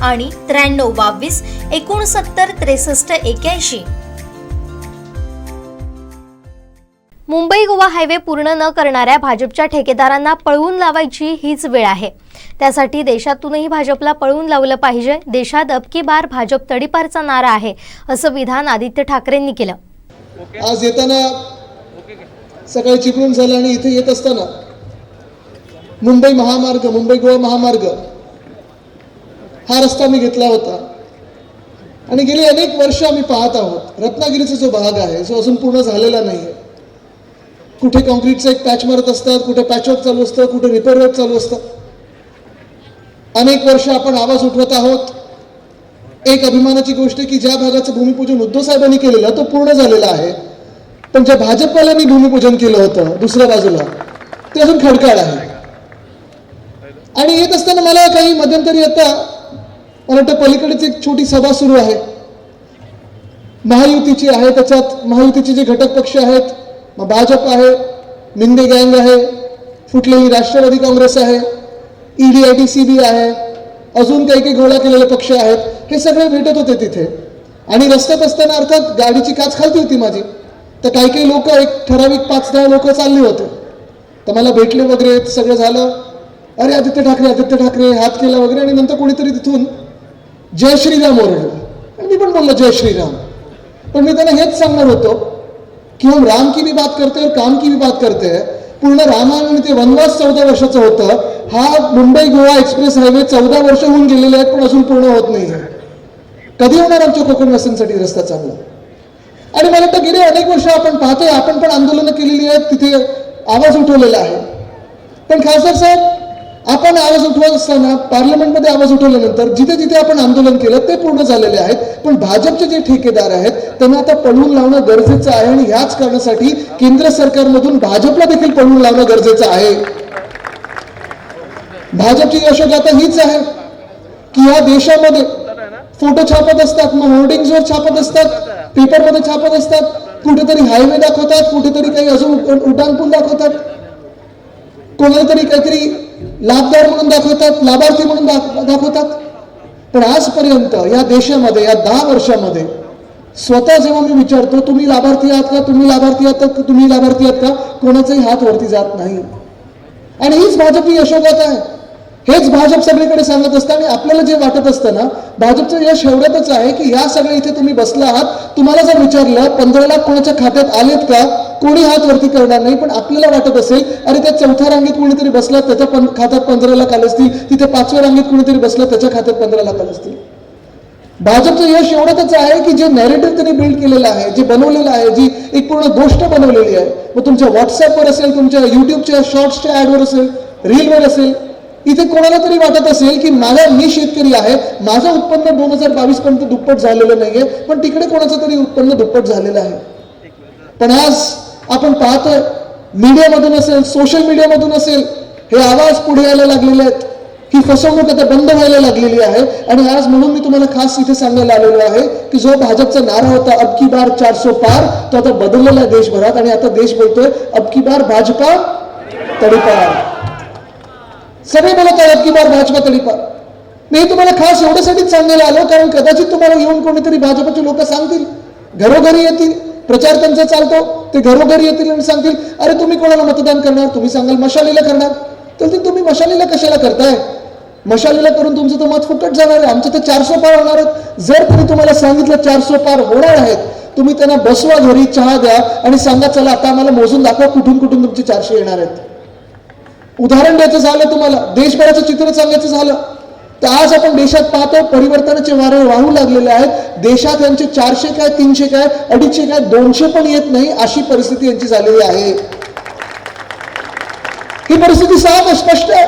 आणि त्र्याण्णव बावीस एकोणसत्तर त्रेसष्ट एक्याऐंशी. मुंबई गोवा हायवे पूर्ण न करणाऱ्या भाजपच्या ठेकेदारांना पळवून लावायची हीच वेळ आहे. त्यासाठी देशातूनही भाजपला पळवून लावलं पाहिजे. देशात अबकी बार भाजप तडीपारचा नारा आहे असं विधान आदित्य ठाकरेंनी केलं. आज येताना सकाळी चिपळूण झालं आणि इथे येत असताना मुंबई महामार्ग मुंबई गोवा महामार्ग हा रस्ता मी घेतला होता. आणि गेली अनेक वर्ष आम्ही पाहत आहोत. रत्नागिरीचा जो भाग आहे जो अजून पूर्ण झालेला नाही आहे कुठे कॉन्क्रीटचं एक पॅच मारत असतात कुठे पॅचवर्क चालू असतं कुठे रिपेअर वर्क चालू असतं. अनेक वर्ष आपण आवाज उठवत आहोत. एक अभिमानाची गोष्ट की ज्या भागाचं भूमिपूजन उद्धव साहेबांनी केलेलं तो पूर्ण झालेला आहे. पण ज्या भाजपवाल्यांनी भूमिपूजन केलं होतं दुसऱ्या बाजूला ते अजून खडकाळ आहे. आणि येत असताना मला काही मध्यंतरी आता मला वाटतं पलीकडेच एक छोटी सभा सुरू आहे. महायुतीची आहे त्याच्यात. महायुतीचे जे घटक पक्ष आहेत मग भाजप आहे मिंदे गँग आहे फुटलेली राष्ट्रवादी काँग्रेस आहे ED I T C B आहे अजून काही काही गोळा केलेले पक्ष आहेत हे सगळे भेटत होते तिथे. आणि रस्त्यात असताना अर्थात गाडीची काच खालती होती माझी. तर काही काही लोक एक ठराविक पाच दहा लोक चालले होते. तर मला भेटले वगैरे सगळं झालं. अरे आदित्य ठाकरे आदित्य ठाकरे हात केला वगैरे आणि नंतर कोणीतरी तिथून जय श्रीराम ओरडलं. मी पण बोललो जय श्रीराम. पण मी त्यांना हेच सांगणार होतो की हम राम की भी बात करते और काम की भी बात करते पूर्ण रामायण ते वनवास चौदा वर्षाचं होतं. हा मुंबई गोवा एक्सप्रेस हायवे चौदा वर्ष होऊन गेलेले आहेत पण अजून पूर्ण होत नाही कधी होणार आमच्या कोकणवासींसाठी रस्ता चांगला आणि मला वाटतं गेले अनेक वर्ष आपण पाहतोय आपण पण आंदोलनं केलेली आहेत तिथे आवाज उठवलेला आहे. पण खासदार साहेब आपण आवाज उठवत असताना पार्लमेंटमध्ये आवाज उठवल्यानंतर जिथे जिथे आपण आंदोलन केलं ते पूर्ण झालेले आहेत. पण भाजपचे जे ठेकेदार आहेत त्यांना आता पळवून लावणं गरजेचं आहे आणि ह्याच कारणासाठी केंद्र सरकारमधून भाजपला देखील पळवून लावणं गरजेचं आहे. भाजपची यशोगाथा हीच आहे की या देशामध्ये फोटो छापत असतात मग होर्डिंग्सवर छापत असतात पेपरमध्ये छापत असतात कुठेतरी हायवे दाखवतात कुठेतरी काही अजून उड्डाणपूल दाखवतात. कोणाला तरी काहीतरी लाभदार म्हणून दाखवतात लाभार्थी म्हणून दाखवतात. पण आजपर्यंत या देशामध्ये या दहा वर्षामध्ये स्वतः जेव्हा मी विचारतो तुम्ही लाभार्थी आहात का? तुम्ही लाभार्थी आहात का? तुम्ही लाभार्थी आहात का? कोणाचाही हात वरती जात नाही. आणि हीच भाजपची यशोगाथा आहे. हेच भाजप सगळीकडे सांगत असतं आणि आपल्याला जे वाटत असतं ना भाजपचं यश एवढ्यातच आहे की या सगळ्या इथे तुम्ही बसला आहात. तुम्हाला जर विचारलं पंधरा लाख कोणाच्या खात्यात आलेत का? कोणी हात वरती करणार नाही पण आपल्याला वाटत असेल अरे त्या चौथ्या रांगेत कोणीतरी बसला त्याच्या पं खात्यात पंधरा लाख आले असतील तिथे पाचव्या रांगेत कोणीतरी बसलं त्याच्या खात्यात पंधरा लाख आले असतील? भाजपचं यश एवढंच आहे की जे नॅरेटिव्ह त्यांनी बिल्ड केलेलं आहे जे बनवलेलं आहे जी एक पूर्ण गोष्ट बनवलेली आहे. मग तुमच्या व्हॉट्सअपवर असेल तुमच्या युट्यूबच्या शॉर्ट्सच्या ॲडवर असेल रीलवर असेल इथे कोणाला तरी वाटत असेल की माझा मी शेतकरी आहे माझं उत्पन्न दोन हजार बावीस पर्यंत दुप्पट झालेलं नाहीये पण तिकडे कोणाचं तरी उत्पन्न दुप्पट झालेलं आहे. पण आज आपण पाहतोय मीडियामधून असेल सोशल मीडियामधून असेल हे आवाज पुढे यायला लागलेले आहेत. ही फसवणूक आता बंद व्हायला लागलेली आहे. आणि आज म्हणून मी तुम्हाला खास इथे सांगायला आलेलो आहे की जो भाजपचा नारा होता अबकी बार चारसो पार तो आता बदललेला आहे देशभरात. आणि आता देश बोलतोय अबकी बार भाजपा तडीपार सगळे बोलत आहेत अबकी बार भाजपा तडीपार. मी तुम्हाला खास एवढ्यासाठीच सांगायला आलो कारण कदाचित तुम्हाला येऊन कोणीतरी भाजपचे लोक सांगतील. घरोघरी येतील. प्रचार त्यांचा चालतो ते घरोघरी येतील आणि सांगतील अरे तुम्ही कोणाला मतदान करणार? तुम्ही सांगाल मशालीला करणार. तर ते तुम्ही मशालीला कशाला करताय? मशालीला करून तुमचं तर मत फुकट जाणार आहे. आमचं तर चारशे पार होणार आहेत. जर त्यांनी तुम्हाला सांगितलं चारशे पार होणार आहेत तुम्ही त्यांना बसवा घरी चहा द्या आणि सांगा चला आता आम्हाला मोजून दाखवा कुठून कुठून तुमचे चारशे येणार आहेत. उदाहरण द्यायचं झालं तुम्हाला. देशभराचं चित्र सांगायचं झालं. तर आज आपण देशात पाहतो परिवर्तनाचे वारे वाहू लागलेले आहेत. देशात यांचे चारशे काय तीनशे काय अडीचशे काय दोनशे पण येत नाही अशी परिस्थिती यांची झालेली आहे. ही परिस्थिती साफ आहे स्पष्ट आहे.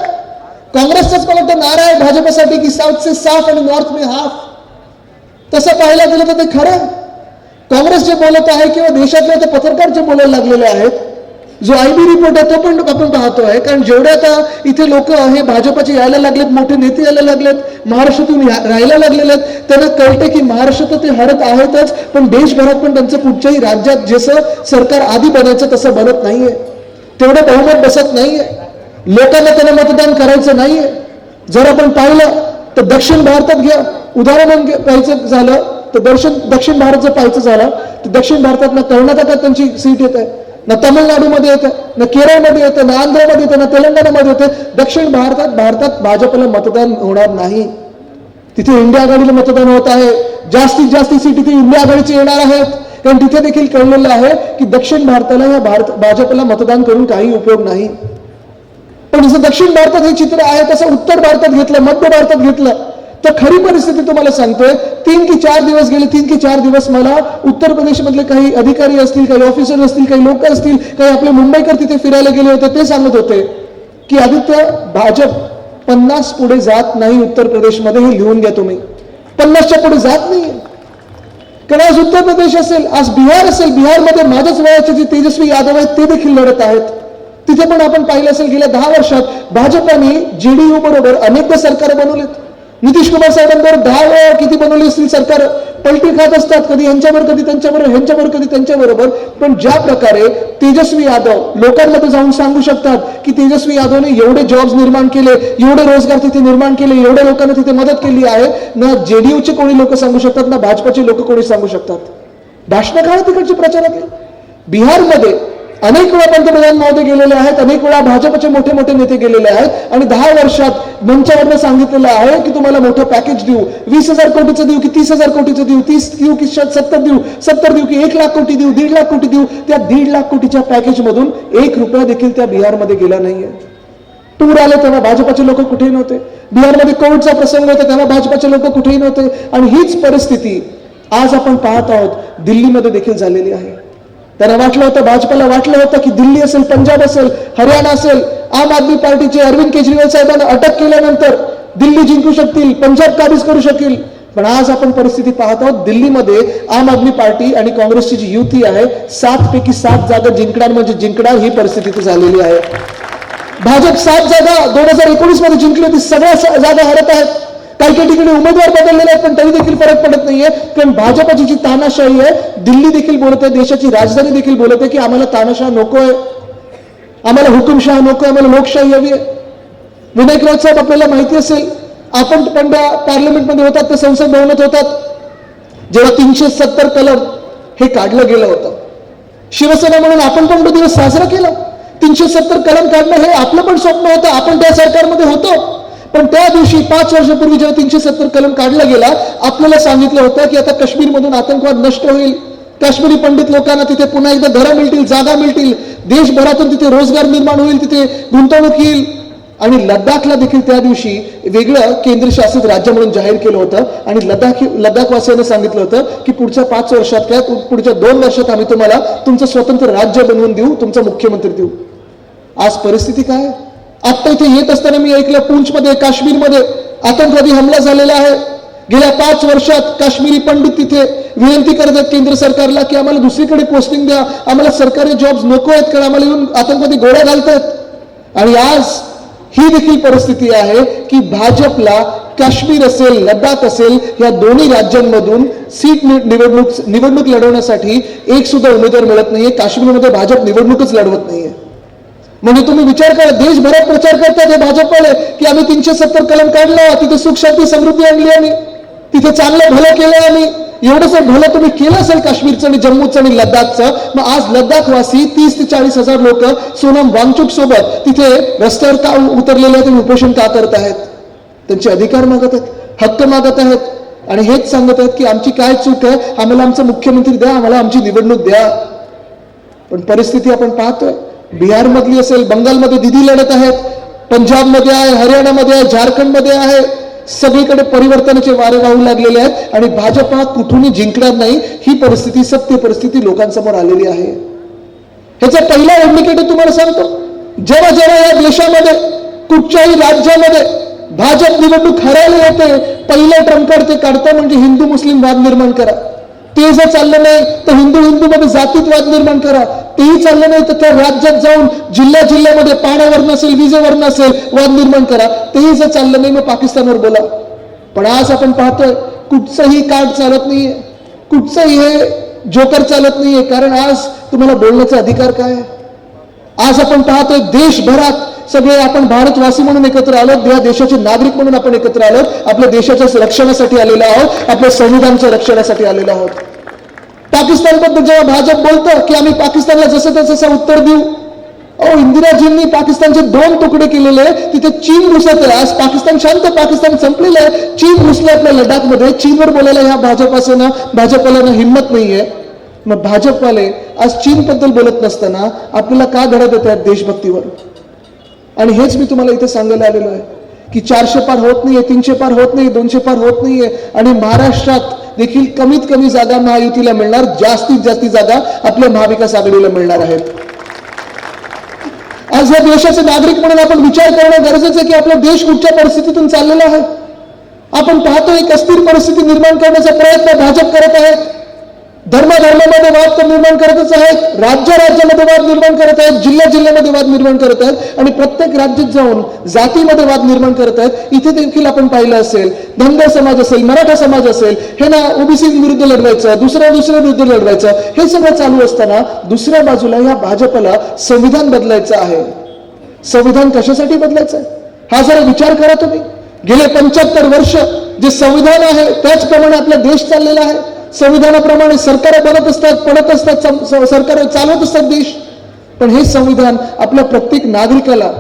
काँग्रेसचाच मला वाटतं नारा आहे भाजपसाठी की साऊथ से साफ आणि नॉर्थ मे हाफ तसं पाहायला गेलं तर ते खरं काँग्रेस जे बोलत आहे किंवा देशातले ते पत्रकार जे बोलायला लागलेले आहेत जो आय बी रिपोर्ट आहे तो पण आपण पाहतो आहे. कारण जेवढे आता इथे लोक हे भाजपचे यायला लागलेत मोठे नेते यायला लागलेत महाराष्ट्रातून राहायला लागलेले आहेत. त्यांना कळते की महाराष्ट्रात ते हरत आहेतच पण देशभरात पण त्यांचं कुठच्याही राज्यात जसं सरकार आधी बनायचं तसं बनत नाहीये. तेवढं बहुमत बसत नाहीये. लोकांना त्यांना मतदान करायचं नाहीये. जर आपण पाहिलं तर दक्षिण भारतात घ्या. उदाहरण पाहायचं झालं तर दर्शन दक्षिण भारत जर पाहायचं झालं तर दक्षिण भारतात कर्नाटकात त्यांची सीट येत आहे. ना तमिळनाडूमध्ये येतं ना केरळमध्ये येतं ना आंध्रमध्ये येतं ना तेलंगणामध्ये येतं. दक्षिण भारतात भारतात भाजपला मतदान होणार नाही. तिथे इंडिया आघाडीला मतदान होत आहे. जास्तीत जास्त सीट तिथे इंडिया आघाडीचे येणार आहेत. कारण तिथे देखील कळलेलं आहे की दक्षिण भारताला या भारत भाजपला मतदान करून काही उपयोग नाही. पण जसं दक्षिण भारतात हे चित्र आहे तसं उत्तर भारतात घेतलं मध्य भारतात घेतलं तर खरी परिस्थिती तुम्हाला सांगतोय तीन की चार दिवस गेले तीन की चार दिवस मला उत्तर प्रदेशमधले काही अधिकारी असतील काही ऑफिसर असतील काही लोक असतील काही आपले मुंबईकर तिथे फिरायला गेले होते ते सांगत होते की आदित्य भाजप पन्नास पुढे जात नाही उत्तर प्रदेशमध्ये हे लिहून घ्या तुम्ही. पन्नासच्या पुढे जात नाही कारण आज उत्तर प्रदेश असेल आज बिहार असेल बिहारमध्ये माझ्याच वयाचे जे तेजस्वी यादव आहेत ते देखील लढत आहेत. तिथे पण आपण पाहिलं असेल गेल्या दहा वर्षात भाजपाने जेडीयू बरोबर अनेकदा सरकार बनवलेत. नितीश कुमार साहेबांवर दहा वेळा किती बनवली असतील सरकार? पलटी खात असतात कधी यांच्यावर कधी त्यांच्याबरोबर ह्यांच्यावर कधी त्यांच्याबरोबर. पण ज्या प्रकारे तेजस्वी यादव लोकांमध्ये जाऊन सांगू शकतात की तेजस्वी यादवने एवढे जॉब्स निर्माण केले एवढे रोजगार तिथे निर्माण केले एवढ्या लोकांना तिथे मदत केली आहे ना जेडीयूचे कोणी लोक सांगू शकतात ना भाजपाचे लोक कोणी सांगू शकतात? भाषणं काय तिकडचे आहे बिहारमध्ये अनेक वेळा पंतप्रधान महोदय गेलेले आहेत अनेक वेळा भाजपचे मोठे मोठे नेते गेलेले आहेत आणि दहा वर्षात मंचावरनं सांगितलेलं आहे की तुम्हाला मोठं पॅकेज देऊ. वीस हजार कोटीचं देऊ की तीस हजार कोटीचं देऊ तीस देऊ की सत्तर देऊ सत्तर देऊ की एक लाख कोटी देऊ दीड लाख कोटी देऊ. त्या दीड लाख कोटीच्या पॅकेजमधून एक रुपया देखील त्या बिहारमध्ये गेला नाहीये. टूर आले तेव्हा भाजपाचे लोक कुठेही नव्हते. बिहारमध्ये कोविडचा प्रसंग होता तेव्हा भाजपाचे लोक कुठेही नव्हते. आणि हीच परिस्थिती आज आपण पाहत आहोत. दिल्लीमध्ये देखील झालेली आहे. त्यांना वाटलं होतं भाजपाला वाटलं होतं की दिल्ली असेल पंजाब असेल हरियाणा असेल आम आदमी पार्टीचे अरविंद केजरीवाल साहेबांना अटक केल्यानंतर दिल्ली जिंकू शकतील पंजाब काबीज करू शकतील पण आज आपण परिस्थिती पाहत आहोत दिल्लीमध्ये आम आदमी पार्टी आणि काँग्रेसची जी युती आहे सात पैकी सात जागा जिंकणार म्हणजे जिंकणार ही परिस्थिती झालेली आहे. भाजप सात जागा दोन हजार एकोणीसमध्ये जिंकली होती सगळ्या जागा हरत आहेत. काही काही ठिकाणी उमेदवार बदललेले आहेत पण तरी देखील फरक पडत नाहीये. कारण भाजपाची जी तानाशाही आहे दिल्ली देखील बोलत आहे देशाची राजधानी देखील बोलत आहे की आम्हाला तानाशाह नको आहे. आम्हाला हुकुमशाह नको आहे आम्हाला लोकशाही हवी आहे. विनायक साहेब आपल्याला माहिती असेल आपण पण पार्लमेंटमध्ये होतात ते संसद भवनात होतात. जेव्हा तीनशे सत्तर कलम हे काढलं गेलं होतं. शिवसेना म्हणून आपण पण तो दिवस साजरा केला. तीनशे सत्तर कलम काढणं हे आपलं पण स्वप्न होतं आपण त्या सरकारमध्ये होतो. पण त्या दिवशी पाच वर्षापूर्वी जेव्हा तीनशे सत्तर कलम काढला गेला आपल्याला सांगितलं होतं की आता काश्मीरमधून आतंकवाद नष्ट होईल. काश्मीरी पंडित लोकांना तिथे पुन्हा एकदा घरं मिळतील जागा मिळतील. देशभरातून तिथे रोजगार निर्माण होईल तिथे गुंतवणूक येईल. आणि लद्दाखला देखील त्या दिवशी वेगळं केंद्रशासित राज्य म्हणून जाहीर केलं होतं. आणि लद्दाख लद्दाखवासियांना सांगितलं होतं की पुढच्या पाच वर्षात काय पुढच्या दोन वर्षात आम्ही तुम्हाला तुमचं स्वतंत्र राज्य बनवून देऊ तुमचा मुख्यमंत्री देऊ. आज परिस्थिती काय? आहे? आत्ता इथे येत असताना मी ऐकलं पूंछमध्ये काश्मीरमध्ये आतंकवादी हमला झालेला आहे. गेल्या पाच वर्षात काश्मीरी पंडित तिथे विनंती करत आहेत केंद्र सरकारला की आम्हाला दुसरीकडे पोस्टिंग द्या. आम्हाला सरकारी जॉब्स नको आहेत कारण आम्हाला येऊन आतंकवादी गोळ्या घालतायत. आणि आज ही देखील परिस्थिती आहे की भाजपला काश्मीर असेल लडाख असेल या दोन्ही राज्यांमधून सीट निवडणूक निवडणूक लढवण्यासाठी एक सुद्धा उमेदवार मिळत नाहीये. काश्मीरमध्ये भाजप निवडणूकच लढवत नाहीये. म्हणजे तुम्ही विचार करा देशभरात प्रचार करतात हे भाजपवाले की आम्ही तीनशे सत्तर कलम काढला तिथे सुख शांती समृद्धी आणली आम्ही. तिथे चांगलं भलं केलं आम्ही. एवढंच भलं तुम्ही केलं असेल काश्मीरचं आणि जम्मूचं आणि लद्दाखचं मग आज लद्दाखवासी तीस ते चाळीस हजार लोक सोनम वांगचुक सोबत तिथे रस्त्यावर का उतरलेले आहेत उपोषण का करत आहेत? त्यांचे अधिकार मागत आहेत हक्क मागत आहेत. आणि हेच सांगत आहेत की आमची काय चूक आहे आम्हाला आमचं मुख्यमंत्री द्या आम्हाला आमची निवडणूक द्या. पण परिस्थिती आपण पाहतोय. बिहारमधली असेल बंगालमध्ये दिदी लढत आहेत पंजाबमध्ये आहे हरियाणामध्ये आहे झारखंडमध्ये आहे सगळीकडे परिवर्तनाचे वारे वाहू लागलेले आहेत आणि भाजप हा कुठूनही जिंकणार नाही ही परिस्थिती सत्य परिस्थिती लोकांसमोर आलेली आहे. ह्याचा पहिला इंडिकेटर तुम्हाला सांगतो. जेव्हा जेव्हा या देशामध्ये कुठच्याही राज्यामध्ये भाजप निवडणूक हरायला येते पहिलं ट्रम्प ते काढतं म्हणजे हिंदू मुस्लिम वाद निर्माण करा. ते जर चाललं नाही तर हिंदू हिंदू मध्ये जातीत वाद निर्माण करा. तेही चाललं नाही तर त्या राज्यात जाऊन जिल्ह्या जिल्ह्यामध्ये पाण्यावर नसेल विजेवर नसेल वाद निर्माण करा. तेही जर चाललं नाही मग पाकिस्तानवर बोला. पण आज आपण पाहतोय कुठचंही कार्ड चालत नाहीये. कुठचंही हे जोकर चालत नाहीये. कारण आज तुम्हाला बोलण्याचा अधिकार काय आज आपण पाहतोय देशभरात सगळे आपण भारतवासी म्हणून एकत्र आलोत. या देशाचे नागरिक म्हणून आपण एकत्र आलोत. आपल्या देशाच्या रक्षणासाठी आलेलो आहोत. आपल्या संविधानच्या रक्षणासाठी आलेलो आहोत. पाकिस्तानबद्दल जेव्हा भाजप बोलतं की आम्ही पाकिस्तानला जसं तसं उत्तर देऊ अहो इंदिराजींनी पाकिस्तानचे दोन तुकडे केलेले तिथे चीन घुसत आहे आज पाकिस्तान शांत पाकिस्तान संपलेलं आहे. चीन घुसलं आपल्या लडाखमध्ये. चीनवर बोलायला ह्या भाजपाचं ना भाजपाला हिंमत नाहीये. मग भाजपवाले आज चीनबद्दल बोलत नसताना आपल्याला का घडत येते देशभक्तीवर? आणि हेच मी तुम्हाला इथे सांगायला आलेलो आहे की चारशे पार होत नाहीये तीनशे पार होत नाही दोनशे पार होत नाहीये. आणि महाराष्ट्रात देखील कमीत कमी जागा महायुतीला मिळणार. जास्तीत जास्त जागा आपल्या महाविकास आघाडीला मिळणार आहेत. आज या देशाचे नागरिक म्हणून आपण विचार करणं गरजेचं आहे की आपला देश कुठच्या परिस्थितीतून चाललेला आहे? आपण पाहतो एक अस्थिर परिस्थिती निर्माण करण्याचा प्रयत्न भाजप करत आहेत. धर्माधर्मामध्ये वाद तर निर्माण करतच आहेत राज्य राज्यामध्ये वाद निर्माण करत आहेत जिल्ह्या जिल्ह्यामध्ये वाद निर्माण करत आहेत आणि प्रत्येक राज्यात जाऊन जातीमध्ये वाद निर्माण करत आहेत. इथे देखील आपण पाहिलं असेल धनगर समाज असेल मराठा समाज असेल हे ना ओबीसी विरुद्ध लढवायचं दुसऱ्या दुसऱ्या विरुद्ध लढवायचं हे सगळं चालू असताना दुसऱ्या बाजूला या भाजपला संविधान बदलायचं आहे. संविधान कशासाठी बदलायचं आहे? हा जरा विचार करा तुम्ही. गेले पंच्याहत्तर वर्ष जे संविधान आहे त्याचप्रमाणे आपला देश चाललेला आहे. संविधानाप्रमाणे सरकार बनत असतात पडत असतात सरकार चालवत असतात देश. पण हे संविधान आपल्या प्रत्येक नागरिकाला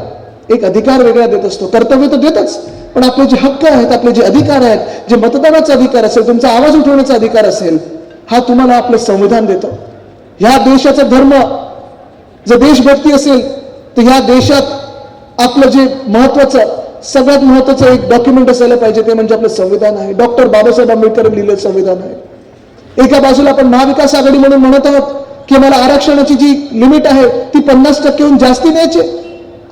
एक अधिकार वेगळा देत असतो. कर्तव्य तर देतच पण आपले जे हक्क आहेत आपले जे अधिकार आहेत जे मतदानाचा अधिकार असेल तुमचा आवाज उठवण्याचा अधिकार असेल हा तुम्हाला आपलं संविधान देतं. ह्या देशाचा धर्म जर देशभक्ती असेल तर ह्या देशात आपलं जे महत्वाचं सगळ्यात महत्वाचं एक डॉक्युमेंट असायला पाहिजे ते म्हणजे आपलं संविधान आहे. डॉक्टर बाबासाहेब आंबेडकर लिहिलेलं संविधान आहे. एका बाजूला आपण महाविकास आघाडी म्हणून म्हणत आहोत की मला आरक्षणाची जी लिमिट आहे ती पन्नास टक्केहून जास्ती न्यायची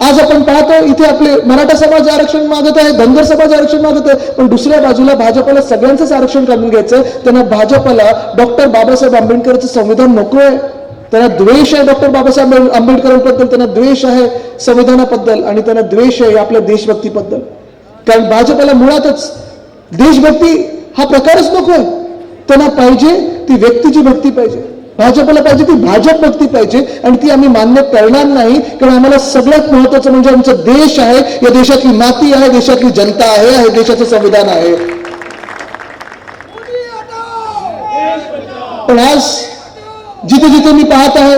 आज आपण पाहतो इथे आपले मराठा समाज आरक्षण मागत आहे धनगर समाज आरक्षण मागत आहे पण दुसऱ्या बाजूला भाजपाला सगळ्यांचंच आरक्षण काढून घ्यायचं त्यांना भाजपाला डॉक्टर बाबासाहेब आंबेडकरचं संविधान नको आहे. त्यांना द्वेष आहे डॉक्टर बाबासाहेब आंबेडकरांबद्दल त्यांना द्वेष आहे संविधानाबद्दल आणि त्यांना द्वेष आहे आपल्या देशभक्तीबद्दल. कारण भाजपाला मुळातच देशभक्ती हा प्रकारच नको आहे. त्यांना पाहिजे ती व्यक्तीची भक्ती पाहिजे. भाजपला पाहिजे ती भाजप भक्ती पाहिजे. आणि ती आम्ही मान्य करणार नाही. कारण आम्हाला सगळ्यात महत्वाचं म्हणजे आमचा देश आहे. या देशातली माती आहे देशातली जनता आहे हे देशाचं संविधान आहे. पण आज जिथे जिथे मी पाहत आहे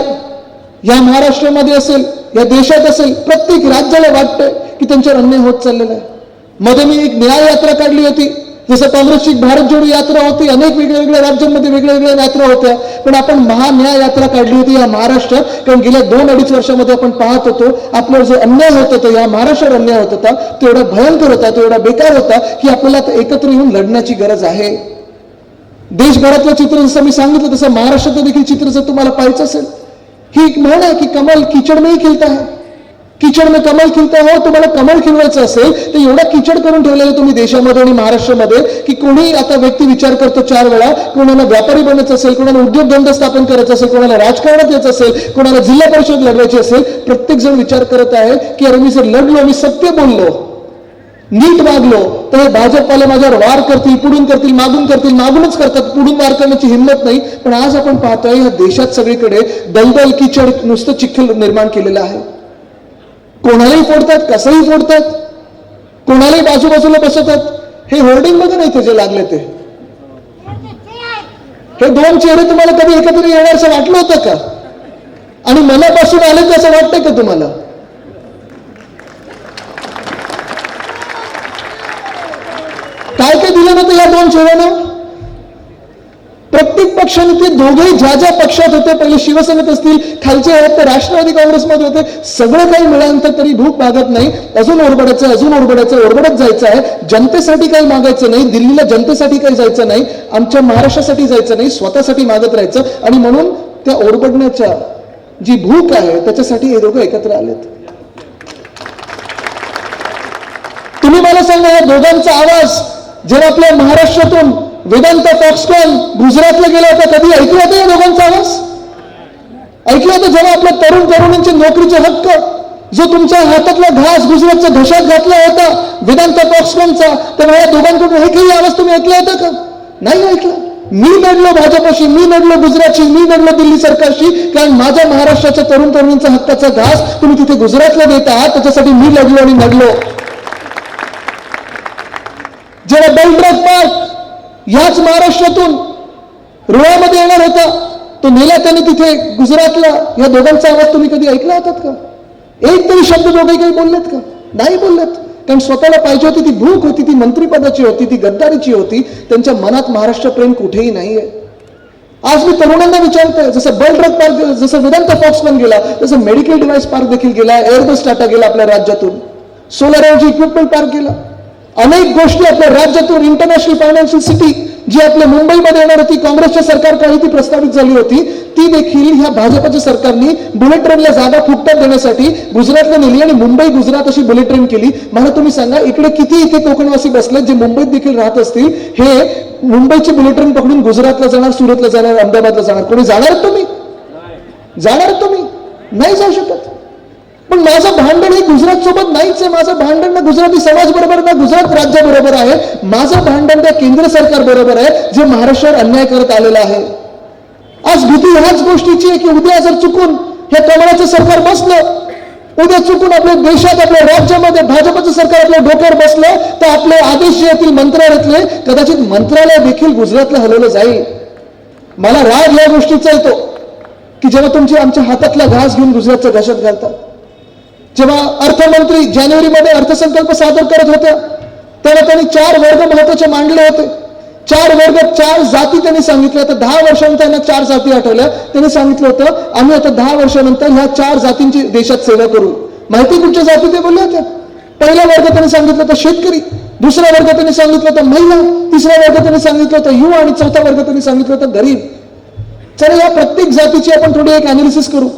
या महाराष्ट्रामध्ये असेल या देशात असेल प्रत्येक राज्याला वाटतंय की त्यांच्यावर अन्याय होत चाललेला आहे. मध्ये मी एक न्याय यात्रा काढली होती. जसं काँग्रेसची भारत जोडो यात्रा होती अनेक वेगळ्या वेगळ्या राज्यांमध्ये वेगळ्या वेगळ्या यात्रा होत्या. पण आपण महान्याय यात्रा काढली होती या महाराष्ट्रात. कारण गेल्या दोन अडीच वर्षामध्ये आपण पाहत होतो आपल्यावर जो अन्याय होत होता या महाराष्ट्रावर अन्याय होत होता तो एवढा भयंकर होता तो एवढा बेकार होता की आपल्याला आता एकत्र येऊन लढण्याची गरज आहे. देशभरातलं चित्र जसं मी सांगितलं तसं महाराष्ट्रातलं देखील चित्र जर तुम्हाला पाहायचं असेल ही एक म्हण आहे की कमल किचड खेळता ही है. किचड में कमल खिलता हो तुम्हाला कमल खिलवायचं असेल तर एवढा किचड करून ठेवलेलं तुम्ही देशामध्ये आणि महाराष्ट्रामध्ये की कोणी आता व्यक्ती विचार करतो चार वेळा कोणाला व्यापारी बनायचं असेल कोणाला उद्योगधंदा स्थापन करायचा असेल कोणाला राजकारणात यायचं असेल कोणाला जिल्हा परिषद लढवायची असेल प्रत्येक जण विचार करत आहे की अरे मी जर लढलो मी सत्य बोललो नीट वागलो तर हे भाजपवाले माझ्यावर वार करतील पुढून करतील मागून करतील मागूनच करतात पुढून वार करण्याची हिंमत नाही. पण आज आपण पाहतोय ह्या देशात सगळीकडे दलदल किचड नुसतं चिखल निर्माण केलेलं आहे. कोणालाही फोडतात कसंही फोडतात कोणालाही बाजूबाजूला बसवतात हे होर्डिंगमध्ये नाही त्याचे लागले ते. हे दोन चेहरे तुम्हाला कधी एकत्र येणार असं वाटलं होतं का? आणि मनापासून आले ते असं वाटतंय का तुम्हाला? काय काय तुझं नाका या दोन चेहऱ्यानं? प्रत्येक पक्षाने ते दोघेही ज्या ज्या पक्षात होते पहिले शिवसेनेत असतील खालचे आहेत ते राष्ट्रवादी काँग्रेसमध्ये होते सगळं काही मिळाल्यानंतर तरी भूक भागत नाही. अजून ओरबडायचं अजून ओरबडायचं ओरबडत जायचं आहे. जनतेसाठी काही मागायचं नाही. दिल्लीला जनतेसाठी काही जायचं नाही. आमच्या महाराष्ट्रासाठी जायचं नाही. स्वतःसाठी मागत राहायचं. आणि म्हणून त्या ओरबडण्याच्या जी भूक आहे त्याच्यासाठी हे दोघं एकत्र आलेत. तुम्ही मला सांगा या दोघांचा आवाज जेव्हा आपल्या महाराष्ट्रातून वेदांत फॉक्सकॉन गुजरातला गेला होता कधी ऐकला होता या दोघांचा आवाज? ऐकलं होतं जेव्हा आपल्या तरुण तरुणींचे नोकरीचे हक्क जो तुमच्या हातातला घास गुजरातचा घशात घातला होता वेदांत फॉक्सकॉनचा तेव्हा या दोघांकडून एकही आवाज तुम्ही ऐकला होता का? नाही ऐकलं. मी लढलो भाजपशी मी लढलो गुजरातशी मी लढलो दिल्ली सरकारशी कारण माझ्या महाराष्ट्राच्या तरुण तरुणींचा हक्काचा घास तुम्ही तिथे गुजरातला देत आहात त्याच्यासाठी मी लढलो आणि लढलो जेव्हा बेलड्रग पार्क याच महाराष्ट्रातून रुळामध्ये येणार होता तो नेला त्याने तिथे गुजरातला या दोघांचा आवाज तुम्ही कधी ऐकला होतात का? एक तरी शब्द दोघे काही बोललेत का? नाही बोललेत. कारण स्वतःला पाहिजे होती ती भूक होती ती मंत्रिपदाची होती ती गद्दारीची होती. त्यांच्या मनात महाराष्ट्र प्रेम कुठेही नाहीये. आज मी तरुणांना विचारतोय जसं बलड्रग पार्क जसं वेदांत पण गेला तसं मेडिकल डिव्हाइस पार्क देखील गेला एअरबस टाटा गेला आपल्या राज्यातून. सोलर एनर्जी इक्विपमेंट पार्क गेला. अनेक गोष्टी आपल्या राज्यातून इंटरनॅशनल फायनान्शियल सिटी जी आपल्या मुंबईमध्ये येणार होती काँग्रेसच्या सरकारकडे ती प्रस्तावित झाली होती ती देखील ह्या भाजपच्या सरकारने बुलेट ट्रेनला जागा फुटतात देण्यासाठी गुजरातला नेली आणि मुंबई गुजरात अशी बुलेट ट्रेन केली. मला तुम्ही सांगा इकडे किती इथे कोकणवासी बसलेत जे मुंबईत देखील राहत असतील? हे मुंबईची बुलेट ट्रेन पकडून गुजरातला जाणार सुरतला जाणार अहमदाबादला जाणार. कोणी जाणार तुम्ही? जाणार तुम्ही? नाही जाऊ शकत. पण माझं भांडण हे गुजरात सोबत नाहीच आहे. माझं भांडण ना गुजराती समाज बरोबर ना गुजरात राज्याबरोबर आहे. माझं भांडण त्या केंद्र सरकार बरोबर आहे जे महाराष्ट्रावर अन्याय करत आलेलं आहे. आज भीती ह्याच गोष्टीची आहे की उद्या जर चुकून हे कमळाचं सरकार बसलं उद्या चुकून आपल्या देशात आपल्या राज्यामध्ये भाजपचं सरकार आपल्या डोक्यावर बसलं तर आपले आदेश जे येतील मंत्रालयातले कदाचित मंत्रालय देखील गुजरातला हलवलं जाईल. मला राग या गोष्टीचा येतो की जेव्हा तुमची आमच्या हातातला घास घेऊन गुजरातचा घशात घालतात. जेव्हा अर्थमंत्री जानेवारीमध्ये अर्थसंकल्प सादर करत होत्या तेव्हा त्यांनी चार वर्ग महत्त्वाचे मांडले होते. चार वर्ग चार जाती त्यांनी सांगितल्या. तर दहा वर्षांनंतर त्यांना चार जाती आठवल्या. त्यांनी सांगितलं होतं आम्ही आता दहा वर्षानंतर ह्या चार जातींची देशात सेवा करू. माहिती कुठच्या जाती ते बोलले होते? पहिला वर्ग त्यांनी सांगितलं होतं शेतकरी. दुसरा वर्ग त्यांनी सांगितलं होतं महिला. तिसरा वर्ग त्यांनी सांगितलं होतं युवा. आणि चौथा वर्ग त्यांनी सांगितलं होतं गरीब. चला या प्रत्येक जातीची आपण थोडी एक अनालिसिस करू.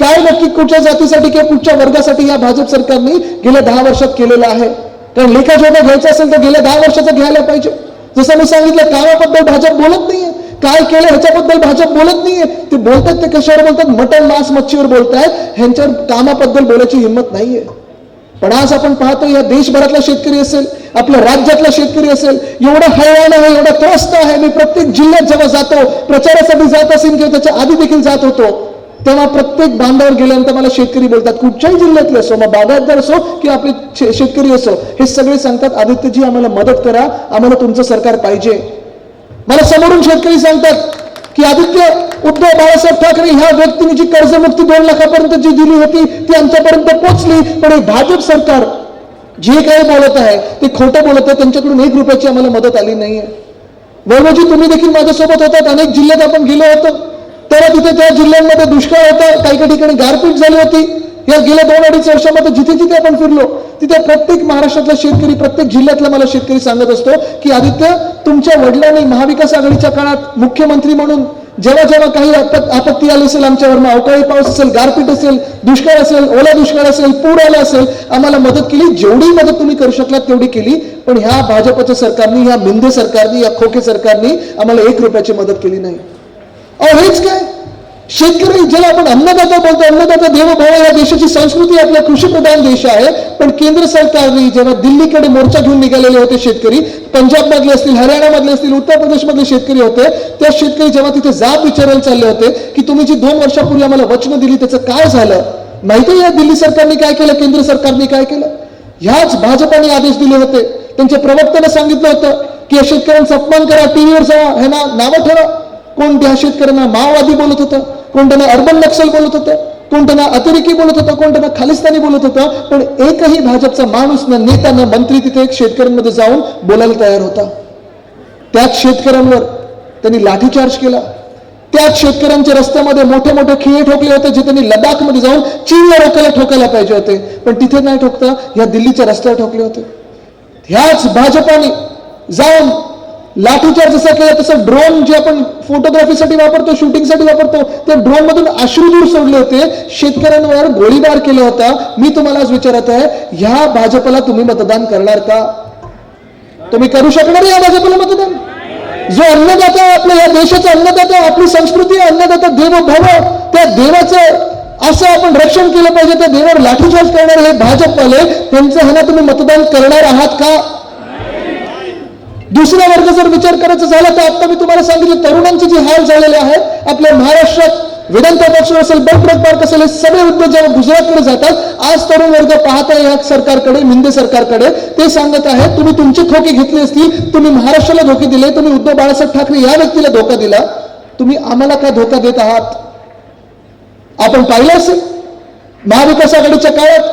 काय नक्की कुठच्या जातीसाठी किंवा कुठच्या वर्गासाठी या भाजप सरकारने गेल्या दहा वर्षात केलेलं आहे? कारण लेखाजोखा घ्यायचा असेल तर गेल्या दहा वर्षाचं घ्यायला पाहिजे. जसं मी सांगितलं कामाबद्दल भाजप बोलत नाहीये. काय केलं ह्याच्याबद्दल भाजप बोलत नाहीये. ते बोलतात ते कशावर बोलतात? मटन मांस मच्छीवर बोलतायत ह्यांच्यावर कामाबद्दल बोलायची हिंमत नाहीये. पण आज आपण पाहतो या देशभरातला शेतकरी असेल आपल्या राज्यातला शेतकरी असेल एवढं हैवान आहे एवढं त्रस्त आहे. मी प्रत्येक जिल्ह्यात जेव्हा जातो प्रचारासाठी जात असेल किंवा त्याच्या आधी देखील जात होतो तेव्हा प्रत्येक बांधावर गेल्यानंतर मला शेतकरी बोलतात कुठच्याही जिल्ह्यातले असो मग बागायतदार असो किंवा आपले शे- शेतकरी असो हे सगळे सांगतात आदित्यजी आम्हाला मदत करा आम्हाला तुमचं सरकार पाहिजे. मला समोरून शेतकरी सांगतात की आदित्य उद्धव बाळासाहेब ठाकरे ह्या व्यक्तीने जी कर्जमुक्ती दोन लाखापर्यंत जी दिली होती ती आमच्यापर्यंत पोहोचली पण हे भाजप सरकार जे काही बोलत आहे ते खोटं बोलत आहे त्यांच्याकडून एक रुपयाची आम्हाला मदत आली नाहीये. वैभवजी तुम्ही देखील माझ्यासोबत होतात अनेक जिल्ह्यात आपण गेलो होतो. तेव्हा तिथे त्या जिल्ह्यांमध्ये दुष्काळ होता काही काही ठिकाणी गारपीट झाली होती. या गेल्या दोन अडीच वर्षामध्ये जिथे जिथे आपण फिरलो तिथे प्रत्येक महाराष्ट्रातला शेतकरी प्रत्येक जिल्ह्यातला मला शेतकरी सांगत असतो की आदित्य तुमच्या वडिलांनी महाविकास आघाडीच्या काळात मुख्यमंत्री म्हणून जेव्हा जेव्हा काही आपत आपत्ती आली असेल आमच्यावर अवकाळी पाऊस असेल गारपीट असेल दुष्काळ असेल ओला दुष्काळ असेल पूर आला असेल आम्हाला मदत केली. जेवढी मदत तुम्ही करू शकलात तेवढी केली. पण ह्या भाजपच्या सरकारने ह्या मिंदे सरकारने या खोके सरकारने आम्हाला एक रुपयाची मदत केली नाही. अहो हेच काय? शेतकरी ज्याला आपण अन्नदाता बोलतो अन्नदाता देवभाव या देशाची संस्कृती आपला कृषीप्रधान देश आहे पण केंद्र सरकारने जेव्हा दिल्लीकडे मोर्चा घेऊन निघालेले होते शेतकरी पंजाब मधले असतील हरियाणामधले असतील उत्तर प्रदेशमधले शेतकरी होते त्या शेतकरी जेव्हा तिथे जाब विचारायला चालले होते की तुम्ही जी दोन वर्षापूर्वी आम्हाला वचनं दिली त्याचं काय झालं? माहिती या दिल्ली सरकारने काय केलं केंद्र सरकारने काय केलं? ह्याच भाजपाने आदेश दिले होते. त्यांच्या प्रवक्त्याने सांगितलं होतं की या शेतकऱ्यांचा अपमान करा टीव्हीवर जावा ह्यांना नावं ठेवा. कोण शेतकऱ्यांना माओवादी बोलत होतं? कोणत्याला अर्बन नक्षल बोलत होतं? कोण त्यांना अतिरेकी बोलत होतं? कोण त्यांना खालिस्तानी बोलत होतं? पण एकही भाजपचा माणूस ना नेता ना मंत्री तिथे एक शेतकऱ्यांमध्ये जाऊन बोलायला तयार होता. त्याच शेतकऱ्यांवर त्यांनी लाठीचार्ज केला. त्याच शेतकऱ्यांच्या रस्त्यामध्ये मोठे मोठे खिळे ठोकले होते जे त्यांनी लडाखमध्ये जाऊन चीनला रोकायला ठोकायला पाहिजे होते. पण तिथे नाही ठोकता ह्या दिल्लीच्या रस्त्यावर ठोकले होते. ह्याच भाजपाने जाऊन लाठीचार्ज जसं केलं तसं ड्रोन जे आपण फोटोग्राफीसाठी वापरतो शूटिंगसाठी वापरतो त्या ड्रोन मधून अश्रुधूर सोडले होते. शेतकऱ्यांवर गोळीबार केला होता. मी तुम्हाला आज विचारत आहे ह्या भाजपला तुम्ही मतदान करणार का? तुम्ही करू शकणार या भाजपला मतदान? जो अन्नदाता आहे आपल्या या देशाचा अन्नदाता आपली संस्कृती अन्नदाता देव भव. त्या देवाचं असं आपण रक्षण केलं पाहिजे त्या देवावर लाठीचार्ज करणारे हे भाजपवाले त्यांचं ह्याला तुम्ही मतदान करणार आहात का? दुसरा वर्ग जर विचार करायचा झाला तर आता मी तुम्हाला सांगितलं तरुणांचे जे हाल झालेले आहेत आपल्या महाराष्ट्रात वेदांता पक्ष असेल बल्क पार्क असेल हे सगळे उद्योग जेव्हा गुजरातकडे जातात आज तरुण वर्ग पाहत आहे या सरकारकडे मिंदे सरकारकडे ते सांगत आहे तुम्ही तुमचे खोके घेतले असतील तुम्ही महाराष्ट्राला धोके दिले तुम्ही उद्धव बाळासाहेब ठाकरे या व्यक्तीला धोका दिला तुम्ही आम्हाला काय धोका देत आहात? आपण पाहिलं असेल महाविकास आघाडीच्या काळात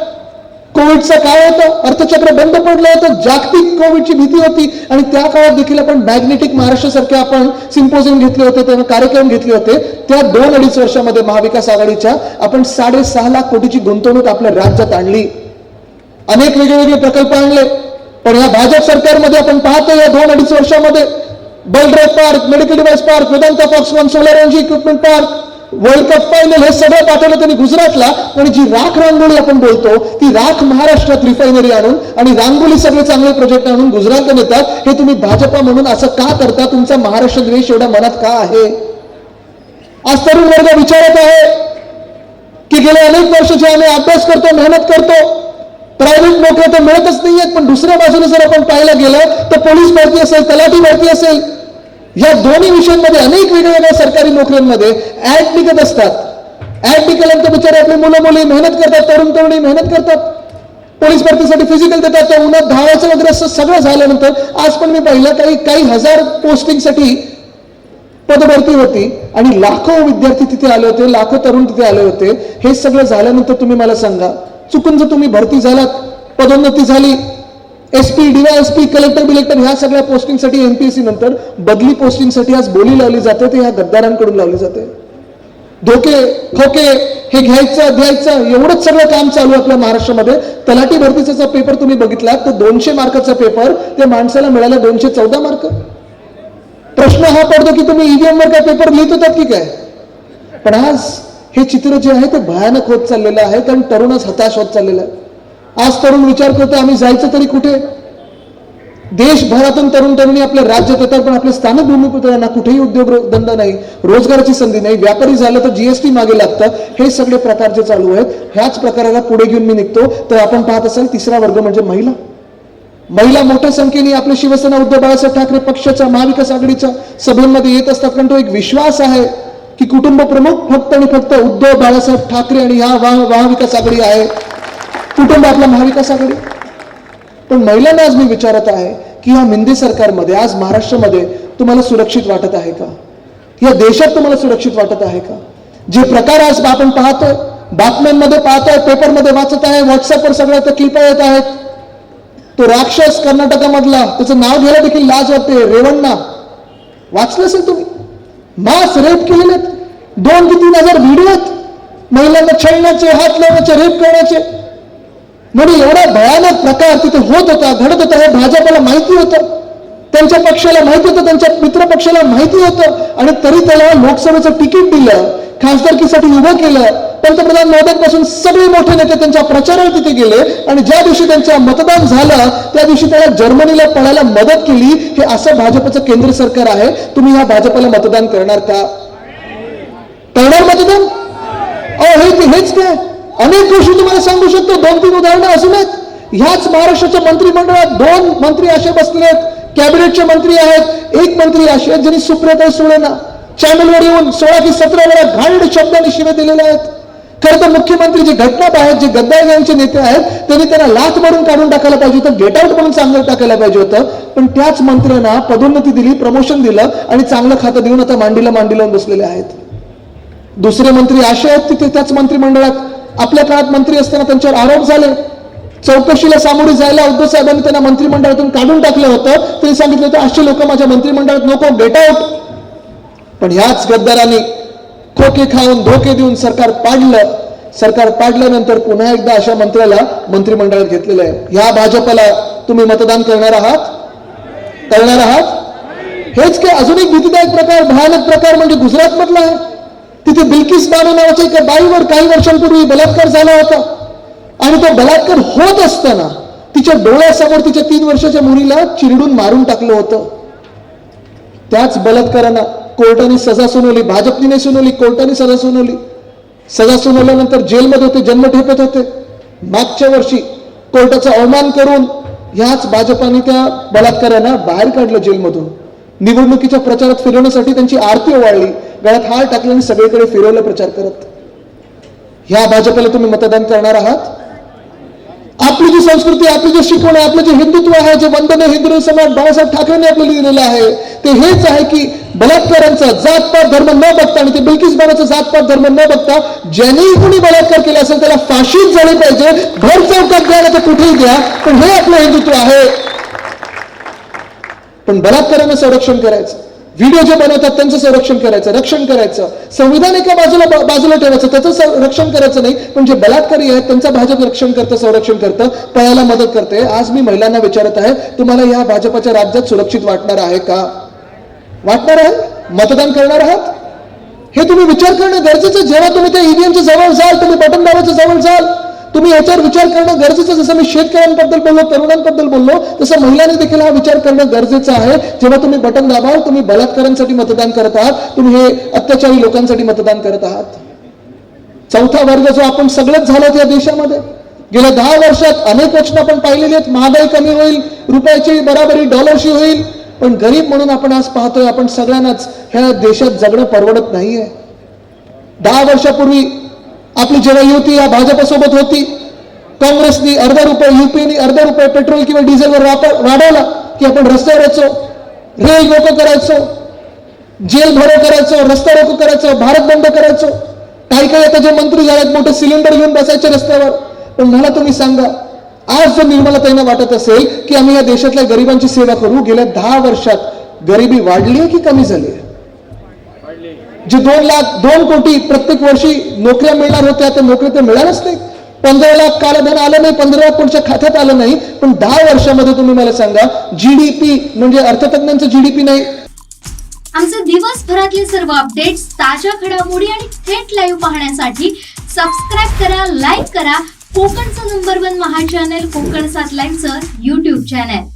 कोविडचा काय होतं? अर्थचक्र बंद पडलं होतं जागतिक कोविडची भीती होती. आणि त्या काळात देखील आपण मॅग्नेटिक महाराष्ट्रासारखे आपण सिम्पोजियम घेतले होते तेव्हा कार्यक्रम घेतले होते. त्या दोन अडीच वर्षामध्ये महाविकास आघाडीच्या आपण साडेसहा लाख कोटीची गुंतवणूक आपल्या राज्यात आणली. अनेक वेगवेगळे प्रकल्प आणले. पण या भाजप सरकारमध्ये आपण पाहतो या दोन अडीच वर्षामध्ये. Bulk drug park medical device park Vedanta Foxconn solar energy equipment park world cup final हे सगळं पाठवलं त्यांनी गुजरातला पण जी राख रांगोळी आपण बोलतो ती राख महाराष्ट्रात रिफायनरी आणून आणि रांगोळी सगळे चांगले प्रोजेक्ट आणून गुजरातला नेतात हे तुम्ही भाजपा म्हणून असं का करता? तुमचा महाराष्ट्र द्वेष एवढ्या मनात का आहे? आज तरुण वर्ग विचारत आहे की गेले अनेक वर्ष जे आम्ही अभ्यास करतो मेहनत करतो. प्रायव्हेट नोकऱ्या तर मिळतच नाहीयेत पण दुसऱ्या बाजूने जर आपण पाहायला गेलं तर पोलीस भरती असेल तलाठी भरती असेल या दोन्ही विषयांमध्ये अनेक वेगवेगळ्या सरकारी नोकऱ्यांमध्ये ऍड निघत असतात. ऍड निघाल्यानंतर बिचारे आपले मुलं मुली मेहनत करतात तरुण तरुणी मेहनत करतात. पोलीस भरतीसाठी फिजिकल देतात त्या उन्हात धावायचं वगैरे असं सगळं झाल्यानंतर आज पण मी पाहिलं काही काही हजार पोस्टिंगसाठी पदभरती होती आणि लाखो विद्यार्थी तिथे आले होते लाखो तरुण तिथे आले होते. हे सगळं झाल्यानंतर तुम्ही मला सांगा चुकून जर तुम्ही भरती झालात पदोन्नती झाली एसपी डीवायएसपी कलेक्टर बिलेक्टर ह्या सगळ्या पोस्टिंगसाठी एमपीएससी नंतर बदली पोस्टिंगसाठी आज बोली लावली जाते ते ह्या गद्दारांकडून लावली जाते. धोके खोके हे घ्यायचं द्यायचं एवढंच सगळं काम चालू आपल्या महाराष्ट्रामध्ये. तलाठी भरतीचा पेपर तुम्ही बघितला तर दोनशे मार्काचा पेपर त्या माणसाला मिळाला दोनशे चौदा मार्क. प्रश्न हा पडतो की तुम्ही ईव्हीएम वर काय पेपर लिहित होतात की काय? पण आज हे चित्र जे आहे ते भयानक होत चाललेलं आहे कारण तरुणच हताश होत चाललेलं आहे. आज तरुण विचार करतो आम्ही जायचं तरी कुठे? देशभरातून तरुण तरुणी आपल्या राज्यात येतात पण आपल्या स्थानिक भूमिपुत्रांना कुठेही उद्योगधंदा नाही रोजगाराची संधी नाही व्यापारी झालं तर जीएसटी मागे लागतं हे सगळे प्रकार जे चालू आहेत ह्याच प्रकाराला पुढे घेऊन मी निघतो. तर आपण पाहत असाल तिसरा वर्ग म्हणजे महिला. महिला मोठ्या संख्येने आपल्या शिवसेना उद्धव बाळासाहेब ठाकरे पक्षाच्या महाविकास आघाडीच्या सभेमध्ये येत असतात. कारण तो एक विश्वास आहे की कुटुंब प्रमुख फक्त आणि फक्त उद्धव बाळासाहेब ठाकरे आणि ह्या महाविकास आघाडी आहे. कुटुंब आपला महाविकासाकडे. पण महिलांना आज मी विचारत आहे की ह्या मिंदे सरकारमध्ये आज महाराष्ट्रामध्ये तुम्हाला सुरक्षित वाटत आहे का? या देशात तुम्हाला सुरक्षित वाटत आहे का? जे प्रकार आज आपण पाहतोय बातम्यांमध्ये पाहतोय पेपरमध्ये वाचत आहे व्हॉट्सअपवर सगळ्या त्या क्लिपा येत आहेत. तो राक्षस कर्नाटकामधला त्याचं नाव घ्यायला देखील लाज वाटते रेवण्णा. वाचलं असेल तुम्ही? मास रेप केलेत. दोन ते तीन हजार व्हिडिओ आहेत महिलांना छळण्याचे हात लावण्याचे रेप करण्याचे. म्हणून एवढा भयानक प्रकार तिथे होत होता घडत होता हे भाजपला माहिती होतं. त्यांच्या पक्षाला माहिती होतं त्यांच्या मित्र पक्षाला माहिती होतं. आणि तरी त्याला लोकसभेचं तिकीट दिलं खासदारकीसाठी उभं केलं. पंतप्रधान मोदींपासून सगळे मोठे नेते त्यांच्या प्रचारावर तिथे गेले. आणि ज्या दिवशी त्यांच्या मतदान झालं त्या दिवशी त्याला जर्मनीला पळायला मदत केली. हे असं भाजपचं केंद्र सरकार आहे. तुम्ही ह्या भाजपला मतदान करणार का? करणार मतदान? अहो हे हेच काय? अनेक गोष्टी तुम्हाला सांगू शकतो. दोन तीन उदाहरणं अजून आहेत. ह्याच महाराष्ट्राच्या मंत्रिमंडळात दोन मंत्री असे बसलेले आहेत. कॅबिनेटचे मंत्री आहेत. एक मंत्री असे आहेत ज्यांनी सुप्रियाताई सुळेना चॅनलवर येऊन सोळा की सतरा वेळा घाण शब्दांनी शिवे दिलेले आहेत. खरं तर मुख्यमंत्री जे घटनाप आहेत जे गद्दार गँगचे नेते आहेत त्यांनी त्यांना लाथ मारून काढून टाकायला पाहिजे होतं गेट आउट म्हणून चांगलं टाकायला पाहिजे होतं. पण त्याच मंत्र्यांना पदोन्नती दिली प्रमोशन दिलं आणि चांगलं खातं देऊन आता मांडीला मांडी लावून बसलेले आहेत. दुसरे मंत्री असे आहेत तिथे त्याच मंत्रिमंडळात. आपल्या काळात मंत्री असताना त्यांच्यावर आरोप झाले. चौकशीला सामोरे जायला उद्धव साहेबांनी त्यांना मंत्रिमंडळातून काढून टाकलं होतं. त्यांनी सांगितलं होतं असे लोक माझ्या मंत्रिमंडळात नको गेट आउट पण ह्याच गद्दारांनी खोके खाऊन धोके देऊन सरकार पाडलं. सरकार पाडल्यानंतर पुन्हा एकदा अशा मंत्र्याला मंत्रिमंडळात घेतलेलं आहे. ह्या भाजपला तुम्ही मतदान करणार आहात? करणार आहात? हेच काय अजून एक भीतीदायक प्रकार भयानक प्रकार म्हणजे गुजरात मधला आहे. तिथे बिल्किस बानो नावाच्या एका बाईवर काही वर्षांपूर्वी बलात्कार झाला होता. आणि तो बलात्कार होत असताना तिच्या डोळ्यासमोर तिच्या तीन वर्षाच्या मुलीला चिरडून मारून टाकलं होतं. त्याच बलात्कारांना कोर्टाने सजा सुनावली भाजपने सुनावली कोर्टाने सजा सुनावली. सजा सुनावल्यानंतर जेलमध्ये होते जन्म ठेपत होते. मागच्या वर्षी कोर्टाचा अवमान करून ह्याच भाजपाने त्या बलात्कारांना बाहेर काढलं जेलमधून. निवडणुकीच्या प्रचारात फिरवण्यासाठी त्यांची आरती ओवाळली. गळ्यात हार टाकलं आणि सगळीकडे फिरवलं प्रचार करत. ह्या भाजपला तुम्ही मतदान करणार आहात? आपली जी संस्कृती आपली जी शिकवण आहे आपलं जे हिंदुत्व आहे जे वंदने हिंदू समाज बाळासाहेब ठाकरेंनी आपल्याला लिहिलेलं आहे ते हेच आहे की बलात्कारांचा जातपात धर्म न बघता आणि ते बिल्किस बाबाचा जातपात धर्म न बघता ज्यांनीही कोणी बलात्कार केला असेल त्याला फाशीच झाली पाहिजे. घर चौकात द्या ना तर कुठेही द्या. पण हे आपलं हिंदुत्व आहे. पण बलात्कारांना संरक्षण करायचं. व्हिडिओ जे बनवतात त्यांचं संरक्षण करायचं रक्षण करायचं. संविधान एका बाजूला बाजूला ठेवायचं त्याचं रक्षण करायचं नाही पण जे बलात्कारी आहेत त्यांचं भाजप रक्षण करतं संरक्षण करतं पळायला मदत करते. आज मी महिलांना विचारत आहे तुम्हाला या भाजपाच्या राज्यात सुरक्षित वाटणार आहे का? वाटणार आहे? मतदान करणार आहात? हे तुम्ही विचार करणं गरजेचं आहे. जेव्हा तुम्ही त्या ईव्हीएमच्या जवळ जाल तुम्ही बटन दाबाच्या जवळ जाल. तुम्ही याच्यावर विचार करणं गरजेचं जसं मी शेतकऱ्यांबद्दल बोललो तरुणांबद्दल बोललो तसं महिलांनी देखील हा विचार करणं गरजेचं आहे. जेव्हा तुम्ही बटन दाबाल तुम्ही बलात्कारांसाठी मतदान करत आहात. तुम्ही हे अत्याचारी लोकांसाठी मतदान करत आहात. चौथा वर्ग जो आपण सगळंच झालो या देशामध्ये. गेल्या दहा वर्षात अनेक वचनं आपण पाहिलेली आहेत. महागाई कमी होईल रुपयाची बराबरी डॉलरशी होईल. पण गरीब म्हणून आपण आज पाहतोय आपण सगळ्यांनाच ह्या देशात जगणं परवडत नाहीये. दहा वर्षापूर्वी आपली जेव्हा युती या भाजपसोबत होती काँग्रेसनी अर्धा रुपये युपीनी अर्धा रुपये पेट्रोल किंवा डिझेलवर वापर वाढवला की आपण रस्त्यावर यायचो रेल रोको करायचो जेल भरो करायचो रस्ता रोको करायचो भारत बंद करायचो. काही काही आता जे मंत्री झालेत मोठे सिलेंडर घेऊन बसायचे रस्त्यावर. पण मला तुम्ही सांगा आज जर निर्मलाताईंना वाटत असेल की आम्ही या देशातल्या गरिबांची सेवा करू गेल्या दहा वर्षात गरिबी वाढली आहे की कमी झाली आहे? जे दोन लाख दोन कोटी प्रत्येक वर्षी नोकऱ्या मिळणार होत्या त्या नोकरी तर मिळालच नाही. पंधरा लाख कालधन आलं नाही पंधरा लाख कोणच्या खात्यात आलं नाही. पण दहा वर्षामध्ये तुम्ही मला सांगा जीडीपी म्हणजे अर्थतज्ञांचं जीडीपी नाही. आमचे दिवसभरातले सर्व अपडेट्स ताज्या घडामोडी आणि थेट लाईव्ह पाहण्यासाठी सबस्क्राईब करा लाईक करा. कोकणचं number one Maha channel Konkan सात लाईव्हचं युट्यूब चॅनल